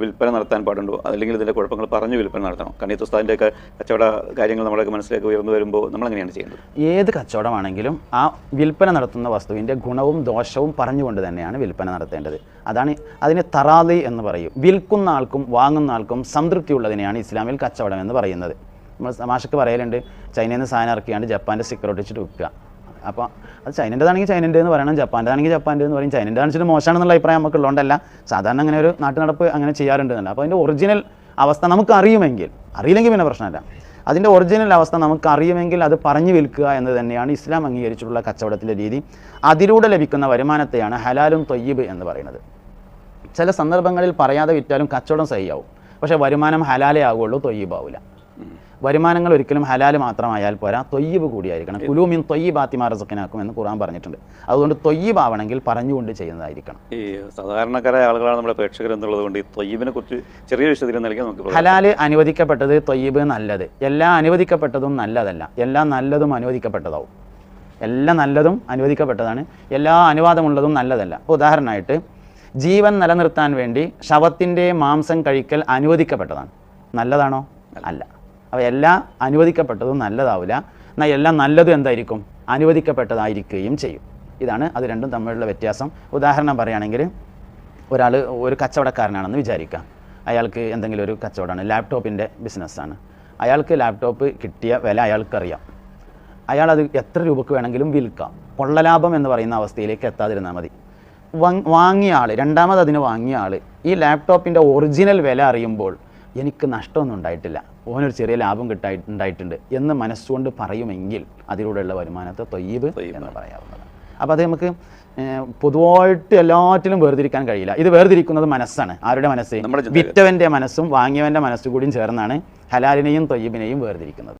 വിൽപ്പന നടത്താൻ പാടുണ്ടോ? അല്ലെങ്കിൽ ഇതിന്റെ കുഴപ്പങ്ങൾ പറഞ്ഞ് വിൽപ്പന നടത്തണം. കണ്ണീത്ത് ഉസ്താദിന്റെയൊക്കെ കച്ചവട കാര്യങ്ങൾ നമ്മളൊക്കെ മനസ്സിലേക്ക് ഉയർന്നു വരുമ്പോൾ നമ്മൾ എങ്ങനെയാണ് ചെയ്യേണ്ടത്? ഏത് കച്ചവടമാണെങ്കിലും ആ വിൽപ്പന നടത്തുന്ന വസ്തുവിന്റെ ഗുണവും ദോഷവും പറഞ്ഞുകൊണ്ട് തന്നെയാണ് വിൽപ്പന നടത്തേണ്ടത്. അതാണ് അതിനെ തറാദി എന്ന് പറയും. വിൽക്കുന്ന ആൾക്കും വാങ്ങുന്ന ആൾക്കും സംതൃപ്തിയുള്ളതിനെയാണ് ഇസ്ലാമിൽ കച്ചവടം എന്ന് പറയുന്നത്. നമ്മൾ തമാശക്ക് പറയലുണ്ട് ചൈനയിൽ നിന്ന് സാധനം ഇറക്കിയാണ്ട് ജപ്പാന്റെ സ്റ്റിക്കർ ഒട്ടിച്ചിട്ട് വിൽക്കുക. അപ്പോൾ അത് ചൈനന്റെതാണെങ്കിൽ ചൈനന്റെ എന്ന് പറയണം ജപ്പാന്റെതാണെങ്കിൽ ജപ്പാന്റെ എന്ന് പറയും. ചൈനന്റെ കാണിച്ചിട്ട് മോശമാണെന്നുള്ള അഭിപ്രായം നമുക്ക് ഉള്ളതുകൊണ്ടല്ല. സാധാരണ അങ്ങനെ ഒരു നാട്ടു നടപ്പ് അങ്ങനെ ചെയ്യാറുണ്ട് എന്നല്ല അപ്പോൾ അതിന്റെ ഒറിജിനൽ അവസ്ഥ നമുക്ക് അറിയുമെങ്കിൽ അറിയില്ലെങ്കിൽ പിന്നെ പ്രശ്നമില്ല. അതിന്റെ ഒറിജിനൽ അവസ്ഥ നമുക്ക് അറിയുമെങ്കിൽ അത് പറഞ്ഞു വിൽക്കുക എന്ന് തന്നെയാണ് ഇസ്ലാം അംഗീകരിച്ചിട്ടുള്ള കച്ചവടത്തിന്റെ രീതി. അതിലൂടെ ലഭിക്കുന്ന വരുമാനത്തെയാണ് ഹലാലും തൊയ്യബ് എന്ന് പറയുന്നത്. ചില സന്ദർഭങ്ങളിൽ പറയാതെ വിറ്റാലും കച്ചവടം സഹിയാവും. പക്ഷേ വരുമാനം ഹലാലേ ആവുകയുള്ളൂ തൊയ്യബാവില്ല വരുമാനങ്ങൾ ഒരിക്കലും ഹലാൽ മാത്രമായാൽ പോരാ തൊയ്യബ് കൂടിയായിരിക്കണം. കുലൂമിൻ തൊയ്യബാത്തിമാ റസക്കിനാക്കും എന്ന് ഖുറാൻ പറഞ്ഞിട്ടുണ്ട്. അതുകൊണ്ട് തൊയ്യബാവണമെങ്കിൽ പറഞ്ഞുകൊണ്ട് ചെയ്യുന്നതായിരിക്കണം. ഈ സാധാരണക്കാരായ ആളുകളാണ് നമ്മുടെ പ്രേക്ഷകർ എന്നുള്ളത് കൊണ്ട് ഈ തൊയ്യബിനെ കുറിച്ച് ചെറിയ വിശദീകരണം നൽകിയാൽ നമുക്ക്. ഹലാൽ അനുവദിക്കപ്പെട്ടത് തൊയ്യബ് നല്ലത്. എല്ലാം അനുവദിക്കപ്പെട്ടതും നല്ലതല്ല. എല്ലാം നല്ലതും അനുവദിക്കപ്പെട്ടതാവും. എല്ലാം നല്ലതും അനുവദിക്കപ്പെട്ടതാണ്. എല്ലാ അനുവാദമുള്ളതും നല്ലതല്ല. ഉദാഹരണമായിട്ട് ജീവൻ നിലനിർത്താൻ വേണ്ടി ശവത്തിന്റെ മാംസം കഴിക്കൽ അനുവദിക്കപ്പെട്ടതാണ്. നല്ലതാണോ? അല്ല. അപ്പോൾ എല്ലാം അനുവദിക്കപ്പെട്ടതും നല്ലതാവില്ല. എന്നാൽ എല്ലാം നല്ലതും എന്തായിരിക്കും? അനുവദിക്കപ്പെട്ടതായിരിക്കുകയും ചെയ്യും. ഇതാണ് അത് രണ്ടും തമ്മിലുള്ള വ്യത്യാസം. ഉദാഹരണം പറയുകയാണെങ്കിൽ ഒരാൾ ഒരു കച്ചവടക്കാരനാണെന്ന് വിചാരിക്കാം അയാൾക്ക് എന്തെങ്കിലും ഒരു കച്ചവടമാണ്. ലാപ്ടോപ്പിന്റെ ബിസിനസ്സാണ്. അയാൾക്ക് ലാപ്ടോപ്പ് കിട്ടിയ വില അയാൾക്കറിയാം. അയാൾ അത് എത്ര രൂപക്ക് വേണമെങ്കിലും വിൽക്കാം. കൊള്ളലാഭം എന്ന് പറയുന്ന അവസ്ഥയിലേക്ക് എത്താതിരുന്നാൽ മതി. വാങ്- വാങ്ങിയ ആൾ രണ്ടാമത് അതിന് വാങ്ങിയ ആൾ ഈ ലാപ്ടോപ്പിന്റെ ഒറിജിനൽ വില അറിയുമ്പോൾ എനിക്ക് നഷ്ടമൊന്നും ഉണ്ടായിട്ടില്ല. ഓനൊരു ചെറിയ ലാഭം കിട്ടായി ഉണ്ടായിട്ടുണ്ട് എന്ന് മനസ്സുകൊണ്ട് പറയുമെങ്കിൽ അതിലൂടെയുള്ള വരുമാനത്തെ തൊയ്യബ് എന്ന് പറയാവുന്നതാണ്. അപ്പോൾ അത് നമുക്ക് പൊതുവായിട്ട് എല്ലാറ്റിലും വേർതിരിക്കാൻ കഴിയില്ല. ഇത് വേർതിരിക്കുന്നത് മനസ്സാണ്. ആരുടെ മനസ്സ്? വിറ്റവന്റെ മനസ്സും വാങ്ങിയവന്റെ മനസ്സും കൂടിയും ചേർന്നാണ് ഹലാലിനെയും തൊയ്യബിനെയും വേർതിരിക്കുന്നത്.